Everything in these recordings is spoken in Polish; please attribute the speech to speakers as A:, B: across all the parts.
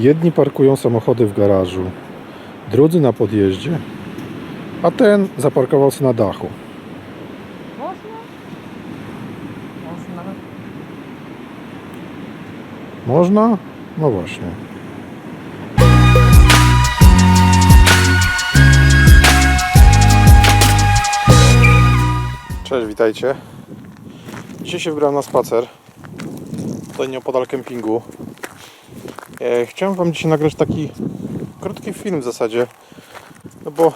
A: Jedni parkują samochody w garażu, drudzy na podjeździe, a ten zaparkował się na dachu.
B: Można? Można.
A: Można? No właśnie. Cześć, witajcie. Dzisiaj się wybrałem na spacer. Tutaj nieopodal kempingu. E, chciałem Wam dzisiaj nagrać taki krótki film w zasadzie. No bo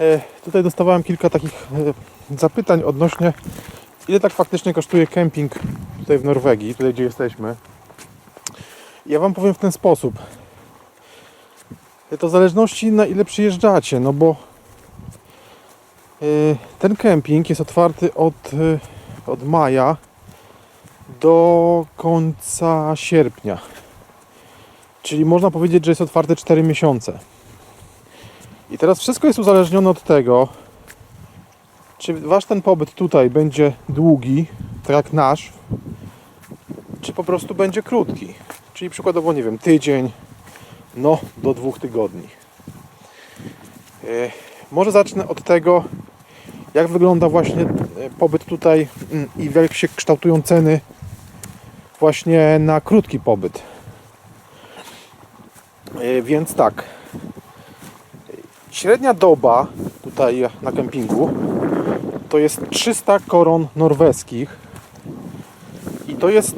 A: e, tutaj dostawałem kilka takich e, zapytań odnośnie ile tak faktycznie kosztuje kemping tutaj w Norwegii, tutaj gdzie jesteśmy. Ja Wam powiem w ten sposób. To w zależności na ile przyjeżdżacie, no bo ten kemping jest otwarty od, od maja do końca sierpnia. Czyli można powiedzieć, że jest otwarty 4 miesiące. I teraz wszystko jest uzależnione od tego, czy wasz ten pobyt tutaj będzie długi, tak jak nasz, czy po prostu będzie krótki. Czyli przykładowo, nie wiem, tydzień, no do dwóch tygodni. E, Może zacznę od tego, jak wygląda właśnie e, pobyt tutaj mm, i jak się kształtują ceny właśnie na krótki pobyt. E, Więc tak. Średnia doba tutaj na kempingu to jest 300 koron norweskich i to jest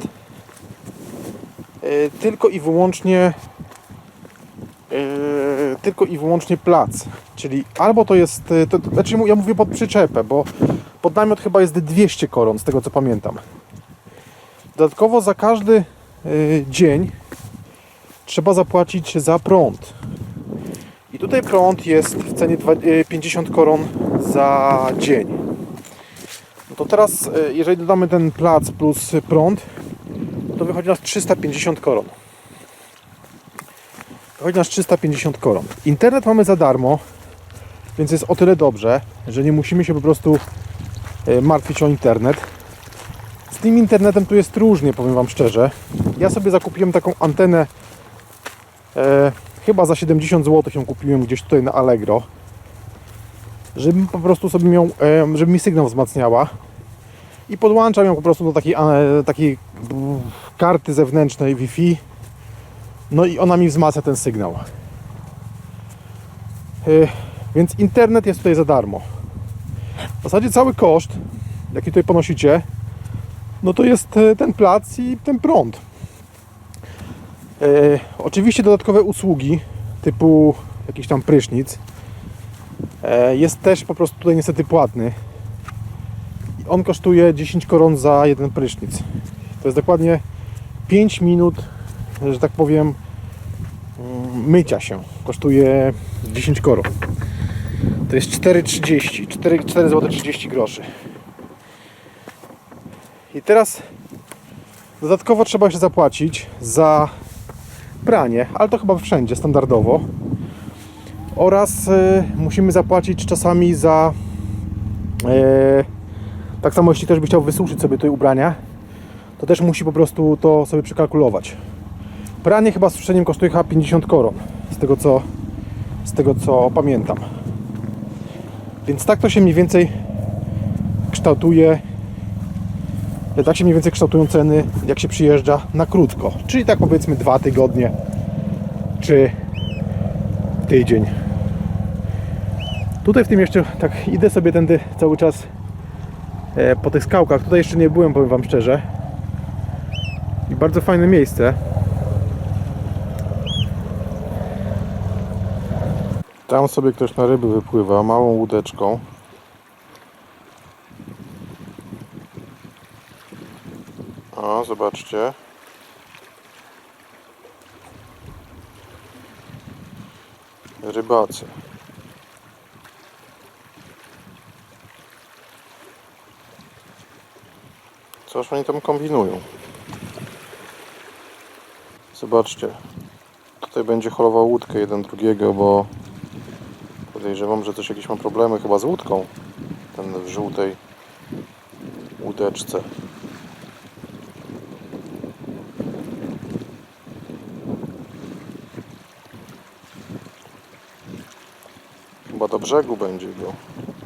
A: e, tylko i wyłącznie e, tylko i wyłącznie plac, czyli albo to jest, to, znaczy ja mówię pod przyczepę, bo pod namiot chyba jest 200 koron, z tego co pamiętam. Dodatkowo za każdy e, dzień trzeba zapłacić za prąd. I tutaj prąd jest w cenie dwa- e, 50 koron za dzień. No to teraz, e, jeżeli dodamy ten plac plus prąd, to wychodzi nas 350 koron. Wychodzi nas 350 koron. Internet mamy za darmo, więc jest o tyle dobrze, że nie musimy się po prostu martwić o internet. Z tym internetem tu jest różnie, powiem Wam szczerze. Ja sobie zakupiłem taką antenę, e, chyba za 70 zł ją kupiłem gdzieś tutaj na Allegro, żebym po prostu sobie ją, e, żeby mi sygnał wzmacniała i podłączam ją po prostu do takiej, e, takiej karty zewnętrznej Wi-Fi. No i ona mi wzmacnia ten sygnał. E, Więc internet jest tutaj za darmo. W zasadzie cały koszt, jaki tutaj ponosicie, no to jest e, ten plac i ten prąd. E, oczywiście dodatkowe usługi typu jakiś tam prysznic e, jest też po prostu tutaj niestety płatny. On kosztuje 10 koron za jeden prysznic. To jest dokładnie 5 minut, że tak powiem, mm, mycia się. Kosztuje 10 koron. To jest 4,30. 4, 4 zł 30 groszy. I teraz dodatkowo trzeba jeszcze zapłacić za pranie, ale to chyba wszędzie standardowo. Oraz y, musimy zapłacić czasami za e, tak samo jeśli ktoś by chciał wysuszyć sobie tutaj ubrania, to też musi po prostu to sobie przekalkulować. Pranie chyba z suszeniem kosztuje chyba 50 koron, z tego co, z tego co pamiętam. Więc tak to się mniej więcej kształtuje, tak się mniej więcej kształtują ceny, jak się przyjeżdża na krótko. Czyli tak powiedzmy dwa tygodnie, czy tydzień. Tutaj w tym jeszcze tak idę sobie tędy cały czas e, po tych skałkach. Tutaj jeszcze nie byłem, powiem Wam szczerze. I bardzo fajne miejsce. Tam sobie ktoś na ryby wypływa małą łódeczką. O, zobaczcie. Rybacy. Coś oni tam kombinują. Zobaczcie. Tutaj będzie holował łódkę jeden drugiego, bo podejrzewam, że też jakieś ma problemy chyba z łódką. Ten w żółtej łódeczce. Do brzegu będzie go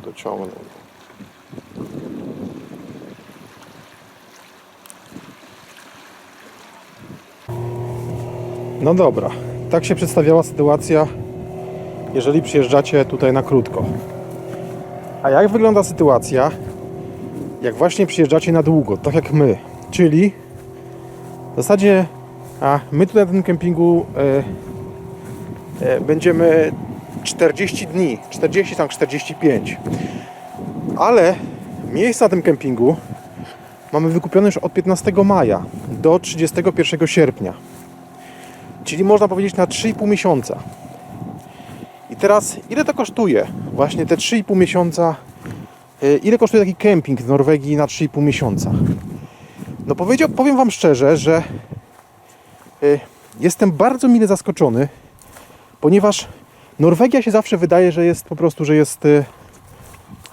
A: dociągnął. No dobra, tak się przedstawiała sytuacja, jeżeli przyjeżdżacie tutaj na krótko. A jak wygląda sytuacja, jak właśnie przyjeżdżacie na długo, tak jak my, czyli w zasadzie a my tutaj na tym kempingu e, e, będziemy 40 dni, 40 tam 45. Ale miejsca na tym kempingu mamy wykupione już od 15 maja do 31 sierpnia. Czyli można powiedzieć na 3,5 miesiąca. I teraz ile to kosztuje? Właśnie te 3,5 miesiąca. e, Ile kosztuje taki kemping w Norwegii na 3,5 miesiąca? No powiedział, powiem Wam szczerze, że e, jestem bardzo mile zaskoczony, ponieważ Norwegia się zawsze wydaje, że jest po prostu, że jest, e,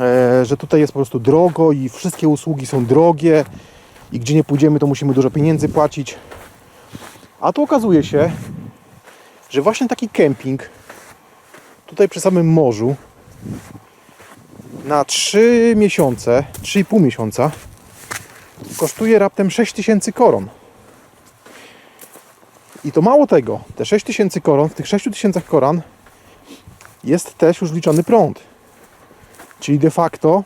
A: e, że tutaj jest po prostu drogo i wszystkie usługi są drogie i gdzie nie pójdziemy, to musimy dużo pieniędzy płacić. A tu okazuje się, że właśnie taki kemping tutaj przy samym morzu na 3 miesiące, 3,5 miesiąca kosztuje raptem 6000 koron. I to mało tego, te 6000 koron, w tych 6000 koron jest też już wliczony prąd. Czyli de facto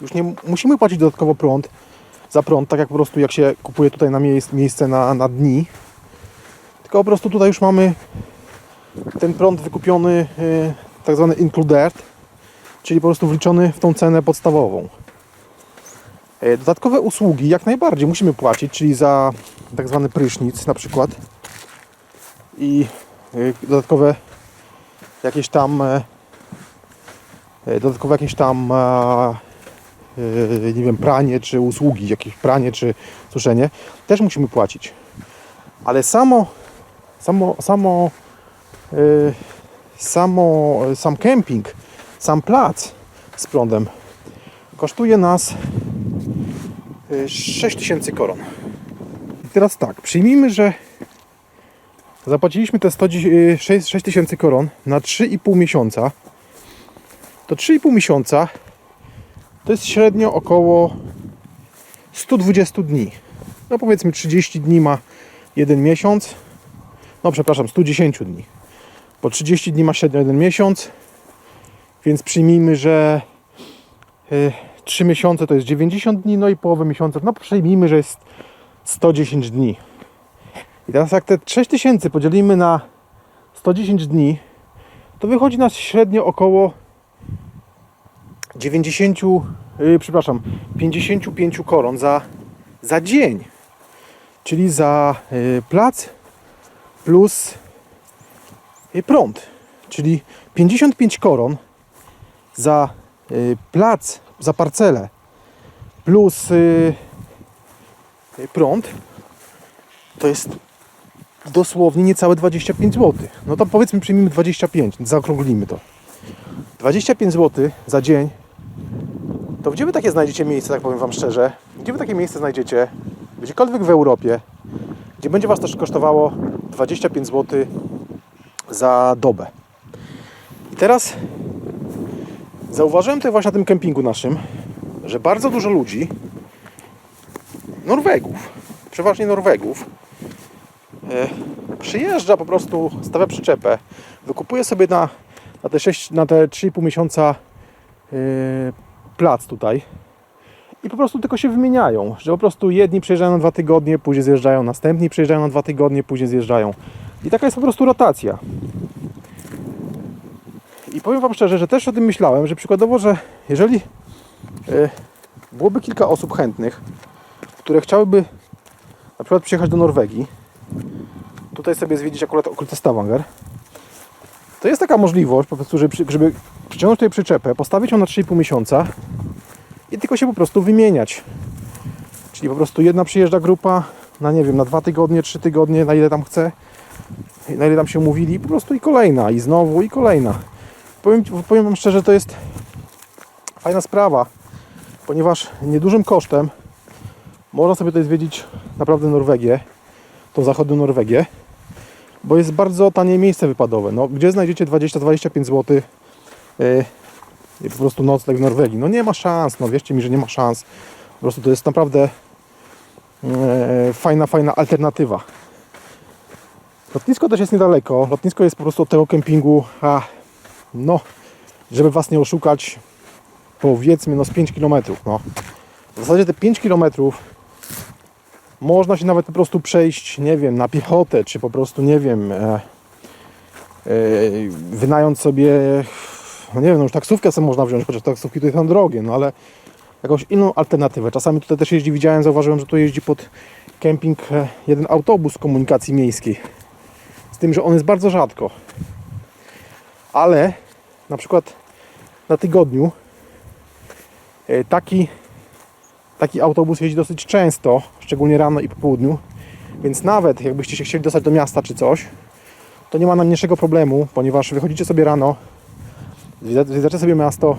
A: już nie musimy płacić dodatkowo prąd za prąd, tak jak po prostu jak się kupuje tutaj na miejsc, miejsce na, na dni. Tylko po prostu tutaj już mamy ten prąd wykupiony yy, tak zwany included, czyli po prostu wliczony w tą cenę podstawową. Yy, Dodatkowe usługi jak najbardziej musimy płacić, czyli za tak zwany prysznic na przykład i yy, dodatkowe jakieś tam e, e, dodatkowe jakieś tam e, nie wiem, pranie czy usługi, jakieś pranie czy suszenie też musimy płacić. Ale samo samo samo samo sam kemping, sam plac z prądem kosztuje nas e, 6000 koron. I teraz tak, przyjmijmy, że Zapłaciliśmy te 106 tysięcy koron na 3,5 miesiąca. To 3,5 miesiąca to jest średnio około 120 dni. No powiedzmy 30 dni ma jeden miesiąc. No przepraszam, 110 dni. Po 30 dni ma średnio jeden miesiąc. Więc przyjmijmy, że y, 3 miesiące to jest 90 dni, no i połowę miesiąca, no przyjmijmy, że jest 110 dni. I teraz jak te 6000 podzielimy na 110 dni, to wychodzi nas średnio około 90, yy, przepraszam, 55 koron za, za dzień. Czyli za yy, plac plus yy, prąd. Czyli 55 koron za yy, plac, za parcelę plus yy, prąd to jest dosłownie niecałe 25 zł. No to powiedzmy przyjmijmy 25, zaokrąglimy to. 25 zł za dzień. To gdzie wy takie znajdziecie miejsce, tak powiem wam szczerze? Gdzie wy takie miejsce znajdziecie? Gdziekolwiek w Europie, gdzie będzie was też kosztowało 25 zł za dobę. I teraz zauważyłem tutaj właśnie na tym kempingu naszym, że bardzo dużo ludzi, Norwegów, przeważnie Norwegów, przyjeżdża po prostu, stawia przyczepę, wykupuje sobie na, na te, 6, na te 3,5 miesiąca e, plac tutaj i po prostu tylko się wymieniają, że po prostu jedni przyjeżdżają na dwa tygodnie, później zjeżdżają, następni przyjeżdżają na dwa tygodnie, później zjeżdżają. I taka jest po prostu rotacja. I powiem Wam szczerze, że też o tym myślałem, że przykładowo, że jeżeli e, byłoby kilka osób chętnych, które chciałyby na przykład przyjechać do Norwegii, tutaj sobie zwiedzić akurat okolice Stavanger, to jest taka możliwość po prostu, żeby, żeby przyciągnąć tutaj przyczepę, postawić ją na 3,5 miesiąca i tylko się po prostu wymieniać. Czyli po prostu jedna przyjeżdża grupa na nie wiem, na dwa tygodnie, trzy tygodnie, na ile tam chce, na ile tam się umówili, po prostu i kolejna, i znowu, i kolejna. Powiem, powiem Wam szczerze, to jest fajna sprawa, ponieważ niedużym kosztem można sobie tutaj zwiedzić naprawdę Norwegię, tą zachodnią Norwegię, bo jest bardzo tanie miejsce wypadowe. No, gdzie znajdziecie 20-25 zł yy, po prostu nocleg w Norwegii? No nie ma szans, no wierzcie mi, że nie ma szans. Po prostu to jest naprawdę yy, fajna, fajna alternatywa. Lotnisko też jest niedaleko. Lotnisko jest po prostu od tego kempingu, a no, żeby Was nie oszukać, powiedzmy no z 5 km. No. W zasadzie te 5 km można się nawet po prostu przejść, nie wiem, na piechotę, czy po prostu, nie wiem, e, e, wynająć sobie, no nie wiem, no już taksówkę sobie można wziąć, chociaż taksówki tutaj są drogie, no ale jakąś inną alternatywę. Czasami tutaj też jeździ, widziałem, zauważyłem, że tu jeździ pod kemping e, jeden autobus komunikacji miejskiej. Z tym, że on jest bardzo rzadko. Ale na przykład na tygodniu e, taki, taki autobus jeździ dosyć często, szczególnie rano i po południu. Więc nawet jakbyście się chcieli dostać do miasta czy coś, to nie ma najmniejszego problemu, ponieważ wychodzicie sobie rano, zwiedza- zwiedzacie sobie miasto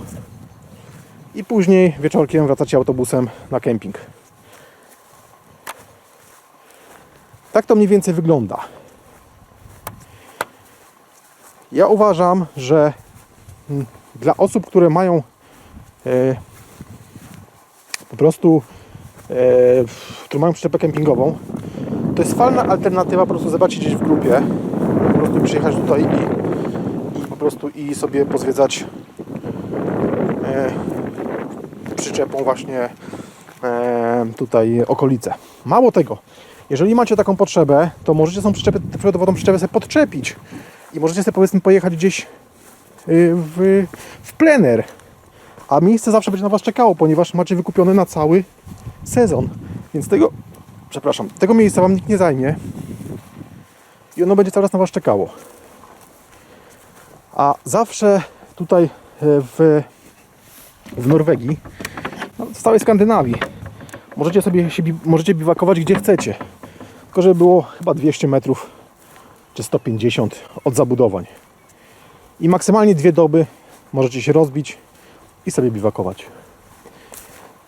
A: i później wieczorkiem wracacie autobusem na kemping. Tak to mniej więcej wygląda. Ja uważam, że mm, dla osób, które mają e, po prostu e, które mają przyczepę kempingową, to jest fajna alternatywa po prostu zobaczyć gdzieś w grupie, po prostu przyjechać tutaj i, i po prostu i sobie pozwiedzać e, przyczepą właśnie e, tutaj okolice. Mało tego, jeżeli macie taką potrzebę, to możecie tą przyczepę, tą przyczepę sobie podczepić i możecie sobie powiedzmy pojechać gdzieś y, w, w plener. A miejsce zawsze będzie na Was czekało, ponieważ macie wykupione na cały sezon. Więc tego, przepraszam, tego miejsca Wam nikt nie zajmie i ono będzie cały czas na Was czekało. A zawsze tutaj e, w, w Norwegii, no, w całej Skandynawii, możecie sobie możecie biwakować gdzie chcecie. Tylko żeby było chyba 200 metrów czy 150 od zabudowań. I maksymalnie dwie doby możecie się rozbić i sobie biwakować.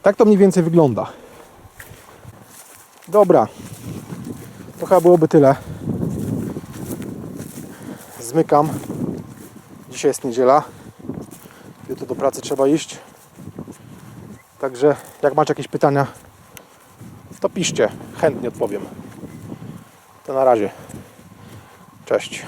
A: Tak to mniej więcej wygląda. Dobra. To chyba byłoby tyle. Zmykam. Dzisiaj jest niedziela. Jutro do pracy trzeba iść. Także jak macie jakieś pytania, to piszcie. Chętnie odpowiem. To na razie. Cześć.